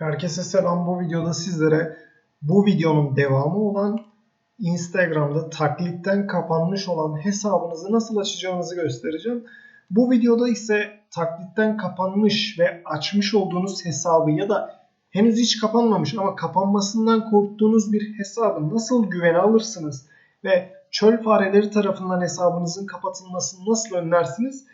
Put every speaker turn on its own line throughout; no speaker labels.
Herkese selam. Bu videoda sizlere bu videonun devamı olan Instagram'da taklitten kapanmış olan hesabınızı nasıl açacağınızı göstereceğim. Bu videoda ise taklitten kapanmış ve açmış olduğunuz hesabı ya da henüz hiç kapanmamış ama kapanmasından korktuğunuz bir hesabı nasıl güvene alırsınız ve çöl fareleri tarafından hesabınızın kapatılmasını nasıl önlersiniz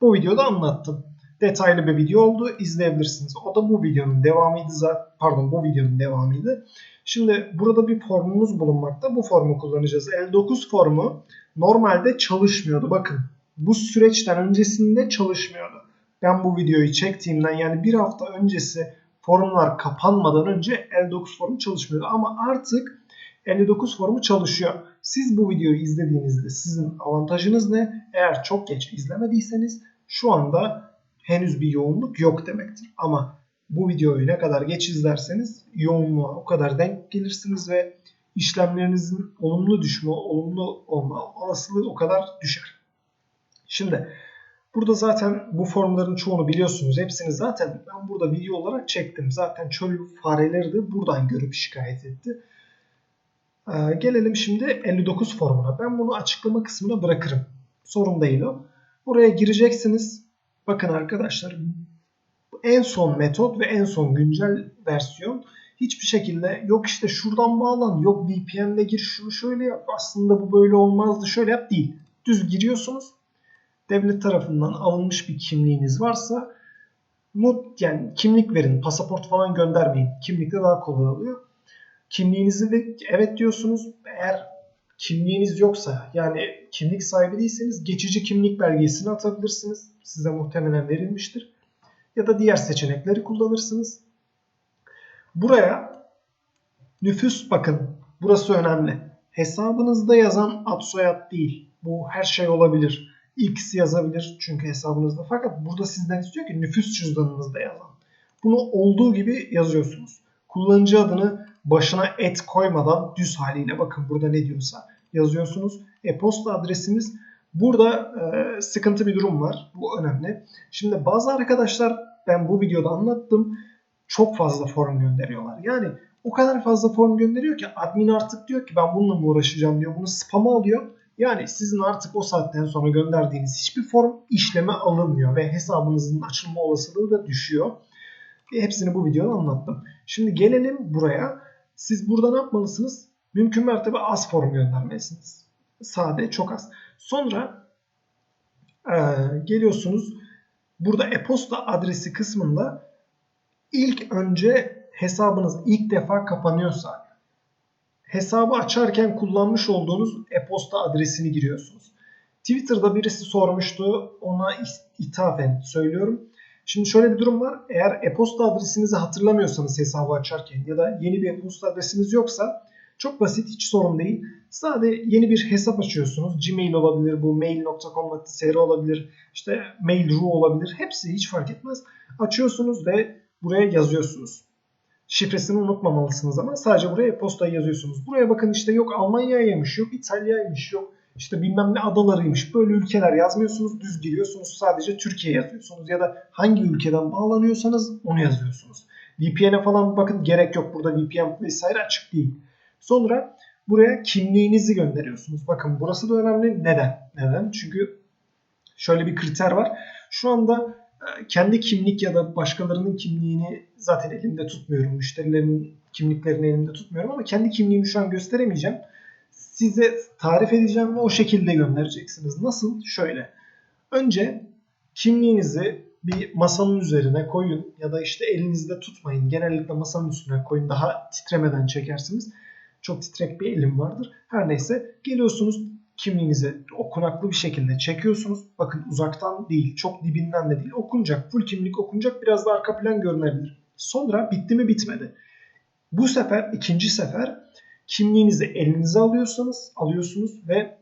bu videoda anlattım detaylı bir video oldu. İzleyebilirsiniz. O da bu videonun devamıydı zaten. Pardon bu videonun devamıydı. Şimdi burada bir formumuz bulunmakta. Bu formu kullanacağız. 59 formu normalde çalışmıyordu. Bakın bu süreçten öncesinde çalışmıyordu. Ben bu videoyu çektiğimden yani bir hafta öncesi forumlar kapanmadan önce 59 formu çalışmıyordu. Ama artık 59 formu çalışıyor. Siz bu videoyu izlediğinizde sizin avantajınız ne? Eğer çok geç izlemediyseniz şu anda henüz bir yoğunluk yok demektir. Ama bu videoyu ne kadar geç izlerseniz yoğunluğa o kadar denk gelirsiniz ve işlemlerinizin olumlu düşme, olumlu olma olasılığı o kadar düşer. Şimdi burada zaten bu formların çoğunu biliyorsunuz. Hepsini zaten ben burada video olarak çektim. Zaten çöl fareleri de buradan görüp şikayet etti. Ee, gelelim şimdi 59 formuna. Ben bunu açıklama kısmına bırakırım. Sorun değil o. Buraya gireceksiniz. Bakın arkadaşlar en son metot ve en son güncel versiyon hiçbir şekilde yok işte şuradan bağlan yok VPN'le gir şunu şöyle yap aslında bu böyle olmazdı şöyle yap değil. Düz giriyorsunuz. Devlet tarafından alınmış bir kimliğiniz varsa mut yani kimlik verin pasaport falan göndermeyin. Kimlikte daha kolay oluyor. Kimliğinizi de evet diyorsunuz. Eğer kimliğiniz yoksa yani kimlik sahibi değilseniz geçici kimlik belgesini atabilirsiniz. Size muhtemelen verilmiştir. Ya da diğer seçenekleri kullanırsınız. Buraya nüfus bakın burası önemli. Hesabınızda yazan ad soyad değil. Bu her şey olabilir. X yazabilir çünkü hesabınızda. Fakat burada sizden istiyor ki nüfus cüzdanınızda yazan. Bunu olduğu gibi yazıyorsunuz. Kullanıcı adını başına et koymadan düz haliyle bakın burada ne diyorsa yazıyorsunuz. E-posta adresimiz burada e, sıkıntı bir durum var. Bu önemli. Şimdi bazı arkadaşlar ben bu videoda anlattım. Çok fazla form gönderiyorlar. Yani o kadar fazla form gönderiyor ki admin artık diyor ki ben bununla mı uğraşacağım diyor. Bunu spam'a alıyor. Yani sizin artık o saatten sonra gönderdiğiniz hiçbir form işleme alınmıyor ve hesabınızın açılma olasılığı da düşüyor. Hepsini bu videoda anlattım. Şimdi gelelim buraya. Siz burada ne yapmalısınız? Mümkün mertebe az form göndermelisiniz. Sade, çok az. Sonra e, geliyorsunuz. Burada e-posta adresi kısmında ilk önce hesabınız ilk defa kapanıyorsa hesabı açarken kullanmış olduğunuz e-posta adresini giriyorsunuz. Twitter'da birisi sormuştu. Ona ithafen söylüyorum. Şimdi şöyle bir durum var. Eğer e-posta adresinizi hatırlamıyorsanız hesabı açarken ya da yeni bir e-posta adresiniz yoksa çok basit hiç sorun değil. Sadece yeni bir hesap açıyorsunuz. Gmail olabilir bu mail.com.tr olabilir. işte Mail.ru olabilir. Hepsi hiç fark etmez. Açıyorsunuz ve buraya yazıyorsunuz. Şifresini unutmamalısınız ama sadece buraya e-postayı yazıyorsunuz. Buraya bakın işte yok Almanya'ymış, yok İtalya'ymış, yok işte bilmem ne adalarıymış. Böyle ülkeler yazmıyorsunuz. Düz giriyorsunuz. Sadece Türkiye yazıyorsunuz. Ya da hangi ülkeden bağlanıyorsanız onu yazıyorsunuz. VPN'e falan bakın gerek yok. Burada VPN vesaire açık değil. Sonra buraya kimliğinizi gönderiyorsunuz. Bakın burası da önemli. Neden? Neden? Çünkü şöyle bir kriter var. Şu anda e, kendi kimlik ya da başkalarının kimliğini zaten elimde tutmuyorum. Müşterilerin kimliklerini elimde tutmuyorum ama kendi kimliğimi şu an gösteremeyeceğim size tarif edeceğim ve o şekilde göndereceksiniz. Nasıl? Şöyle. Önce kimliğinizi bir masanın üzerine koyun ya da işte elinizde tutmayın. Genellikle masanın üstüne koyun. Daha titremeden çekersiniz. Çok titrek bir elim vardır. Her neyse geliyorsunuz kimliğinizi okunaklı bir şekilde çekiyorsunuz. Bakın uzaktan değil, çok dibinden de değil. Okunacak, full kimlik okunacak. Biraz da arka plan görünebilir. Sonra bitti mi bitmedi. Bu sefer, ikinci sefer kimliğinizi elinize alıyorsanız alıyorsunuz ve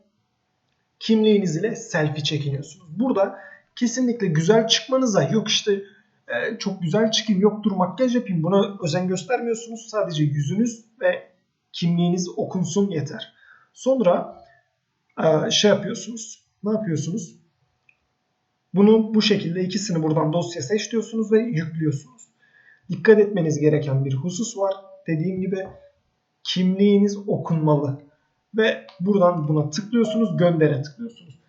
kimliğiniz ile selfie çekiniyorsunuz. Burada kesinlikle güzel çıkmanıza yok işte e, çok güzel çıkayım yoktur makyaj yapayım buna özen göstermiyorsunuz. Sadece yüzünüz ve kimliğiniz okunsun yeter. Sonra e, şey yapıyorsunuz. Ne yapıyorsunuz? Bunu bu şekilde ikisini buradan dosya seç diyorsunuz ve yüklüyorsunuz. dikkat etmeniz gereken bir husus var. Dediğim gibi kimliğiniz okunmalı. Ve buradan buna tıklıyorsunuz, göndere tıklıyorsunuz.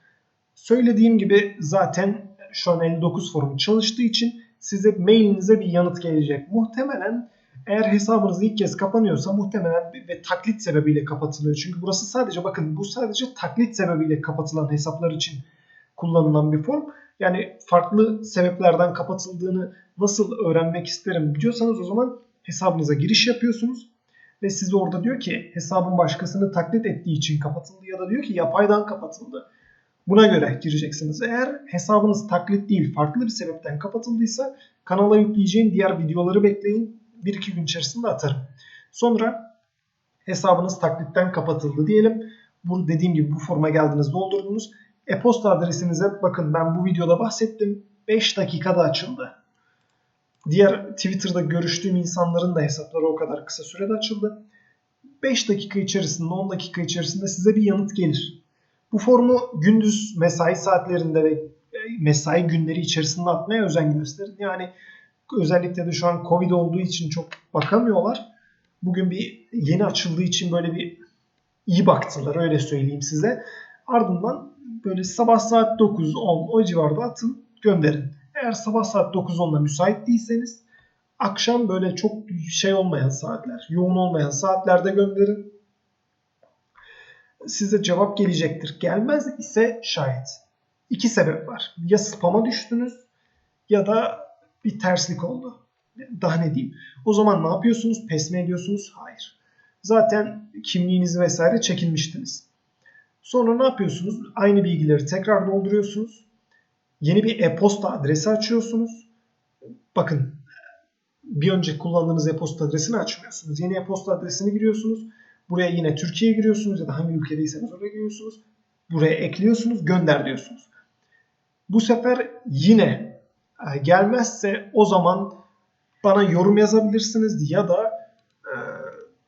Söylediğim gibi zaten şu an 59 forum çalıştığı için size mailinize bir yanıt gelecek. Muhtemelen eğer hesabınız ilk kez kapanıyorsa muhtemelen ve taklit sebebiyle kapatılıyor. Çünkü burası sadece bakın bu sadece taklit sebebiyle kapatılan hesaplar için kullanılan bir form. Yani farklı sebeplerden kapatıldığını nasıl öğrenmek isterim diyorsanız o zaman hesabınıza giriş yapıyorsunuz ve size orada diyor ki hesabın başkasını taklit ettiği için kapatıldı ya da diyor ki yapaydan kapatıldı. Buna göre gireceksiniz. Eğer hesabınız taklit değil farklı bir sebepten kapatıldıysa kanala yükleyeceğim diğer videoları bekleyin. 1-2 gün içerisinde atarım. Sonra hesabınız taklitten kapatıldı diyelim. Bu dediğim gibi bu forma geldiniz doldurdunuz. E-posta adresinize bakın ben bu videoda bahsettim. 5 dakikada açıldı. Diğer Twitter'da görüştüğüm insanların da hesapları o kadar kısa sürede açıldı. 5 dakika içerisinde 10 dakika içerisinde size bir yanıt gelir. Bu formu gündüz mesai saatlerinde ve e, mesai günleri içerisinde atmaya özen gösterin. Yani özellikle de şu an Covid olduğu için çok bakamıyorlar. Bugün bir yeni açıldığı için böyle bir iyi baktılar öyle söyleyeyim size. Ardından böyle sabah saat 9-10 o civarda atın gönderin. Eğer sabah saat 9-10'da müsait değilseniz akşam böyle çok şey olmayan saatler, yoğun olmayan saatlerde gönderin. Size cevap gelecektir. Gelmez ise şayet. İki sebep var. Ya spama düştünüz ya da bir terslik oldu. Daha ne diyeyim. O zaman ne yapıyorsunuz? Pes mi ediyorsunuz? Hayır. Zaten kimliğinizi vesaire çekilmiştiniz. Sonra ne yapıyorsunuz? Aynı bilgileri tekrar dolduruyorsunuz. Yeni bir e-posta adresi açıyorsunuz. Bakın bir önce kullandığınız e-posta adresini açmıyorsunuz. Yeni e-posta adresini giriyorsunuz. Buraya yine Türkiye'ye giriyorsunuz ya da hangi ülkedeyseniz oraya giriyorsunuz. Buraya ekliyorsunuz, gönder diyorsunuz. Bu sefer yine gelmezse o zaman bana yorum yazabilirsiniz ya da e,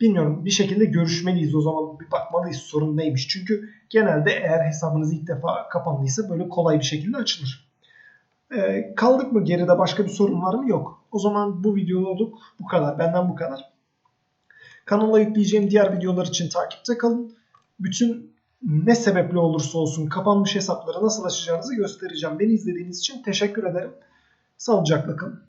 bilmiyorum bir şekilde görüşmeliyiz o zaman bir bakmalıyız sorun neymiş. Çünkü genelde eğer hesabınız ilk defa kapandıysa böyle kolay bir şekilde açılır. E, kaldık mı geride başka bir sorun var mı? Yok. O zaman bu videoluk bu kadar. Benden bu kadar. Kanala yükleyeceğim diğer videolar için takipte kalın. Bütün ne sebeple olursa olsun kapanmış hesapları nasıl açacağınızı göstereceğim. Beni izlediğiniz için teşekkür ederim. Sağlıcakla kalın.